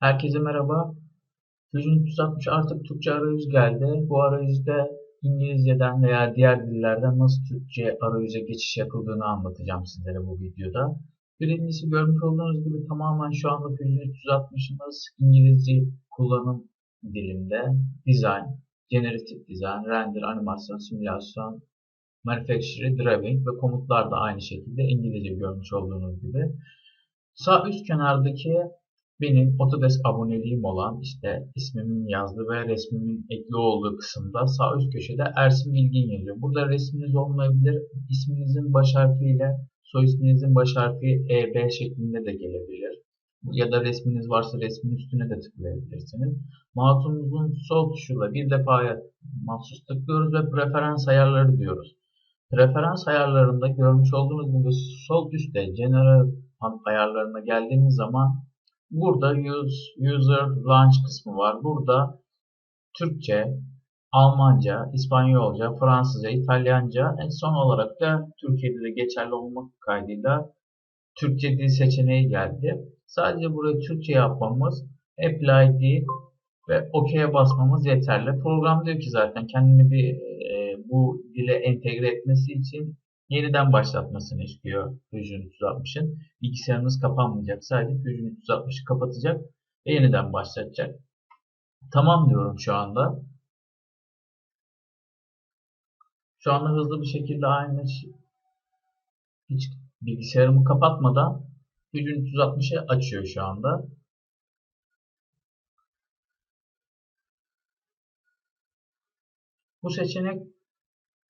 Herkese merhaba. Fusion 360 artık Türkçe arayüz geldi. Bu arayüzde İngilizceden veya diğer dillerden nasıl Türkçe arayüze geçiş yapıldığını anlatacağım sizlere bu videoda. Birincisi görmüş olduğunuz gibi tamamen şu anda Fusion 360'ımız İngilizce kullanım dilinde Design, Generative Design, Render, Animasyon, Simülasyon, Manufacture, Driving ve komutlar da aynı şekilde İngilizce görmüş olduğunuz gibi. Sağ üst kenardaki benim Autodesk aboneliğim olan işte ismimin yazdığı ve resmimin ekli olduğu kısımda sağ üst köşede Ersin Bilgin yazıyor. Burada resminiz olmayabilir. İsminizin baş harfiyle soy isminizin baş harfi EB şeklinde de gelebilir. Ya da resminiz varsa resmin üstüne de tıklayabilirsiniz. Mouse'umuzun sol tuşuyla bir defaya mahsus tıklıyoruz ve preferans ayarları diyoruz. Preferans ayarlarında görmüş olduğunuz gibi sol üstte General ayarlarına geldiğimiz zaman Burada use, User Launch kısmı var. Burada Türkçe, Almanca, İspanyolca, Fransızca, İtalyanca en son olarak da Türkiye'de de geçerli olmak kaydıyla Türkçe dil seçeneği geldi. Sadece burayı Türkçe yapmamız, Apply deyip ve OK'ye basmamız yeterli. Program diyor ki zaten kendini bir e, bu dile entegre etmesi için yeniden başlatmasını istiyor Fusion 360'ın. Bilgisayarınız kapanmayacak. Sadece Fusion 360'ı kapatacak ve yeniden başlatacak. Tamam diyorum şu anda. Şu anda hızlı bir şekilde aynı hiç bilgisayarımı kapatmadan Fusion 360'ı açıyor şu anda. Bu seçenek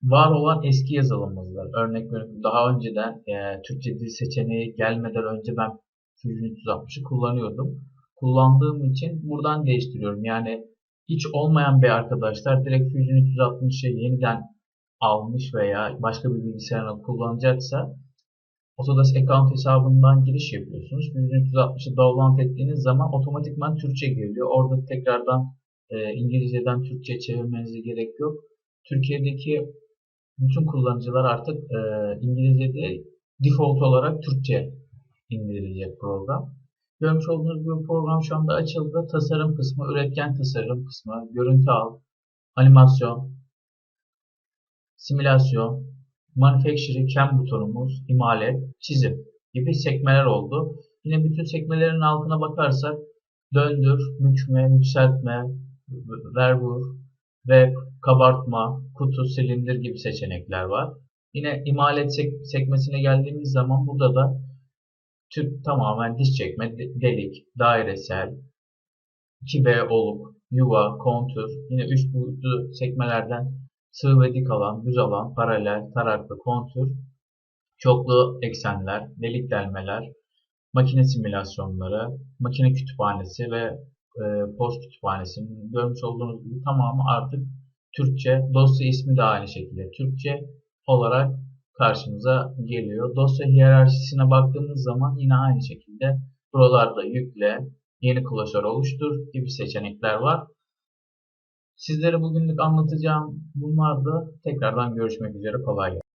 var olan eski yazılımımızdır. Örnek veriyorum daha önceden e, Türkçe dil seçeneği gelmeden önce ben Fusion 360'ı kullanıyordum. Kullandığım için buradan değiştiriyorum. Yani hiç olmayan bir arkadaşlar direkt Fusion 360'ı yeniden almış veya başka bir bilgisayarına kullanacaksa Autodesk account hesabından giriş yapıyorsunuz. Fusion 360'ı download ettiğiniz zaman otomatikman Türkçe geliyor. Orada tekrardan e, İngilizceden Türkçe çevirmenize gerek yok. Türkiye'deki bütün kullanıcılar artık e, İngilizce'de default olarak Türkçe indirilecek program. Görmüş olduğunuz gibi program şu anda açıldı. Tasarım kısmı, üretken tasarım kısmı, görüntü al, animasyon, simülasyon, manufacturing, cam butonumuz, imale, çizim gibi sekmeler oldu. Yine bütün sekmelerin altına bakarsak döndür, bükme, yükseltme, ver vur, ve kabartma, kutu, silindir gibi seçenekler var. Yine imalet sek sekmesine geldiğimiz zaman burada da tüp tamamen diş çekme, delik, dairesel, 2B oluk, yuva, kontür, yine 3 boyutlu sekmelerden sığ ve dik alan, düz alan, paralel, taraklı, kontür, çoklu eksenler, delik delmeler, makine simülasyonları, makine kütüphanesi ve e, post kütüphanesinin görmüş olduğunuz gibi tamamı artık Türkçe. Dosya ismi de aynı şekilde Türkçe olarak karşımıza geliyor. Dosya hiyerarşisine baktığımız zaman yine aynı şekilde buralarda yükle, yeni klasör oluştur gibi seçenekler var. Sizlere bugünlük anlatacağım bunlar da tekrardan görüşmek üzere kolay gelsin.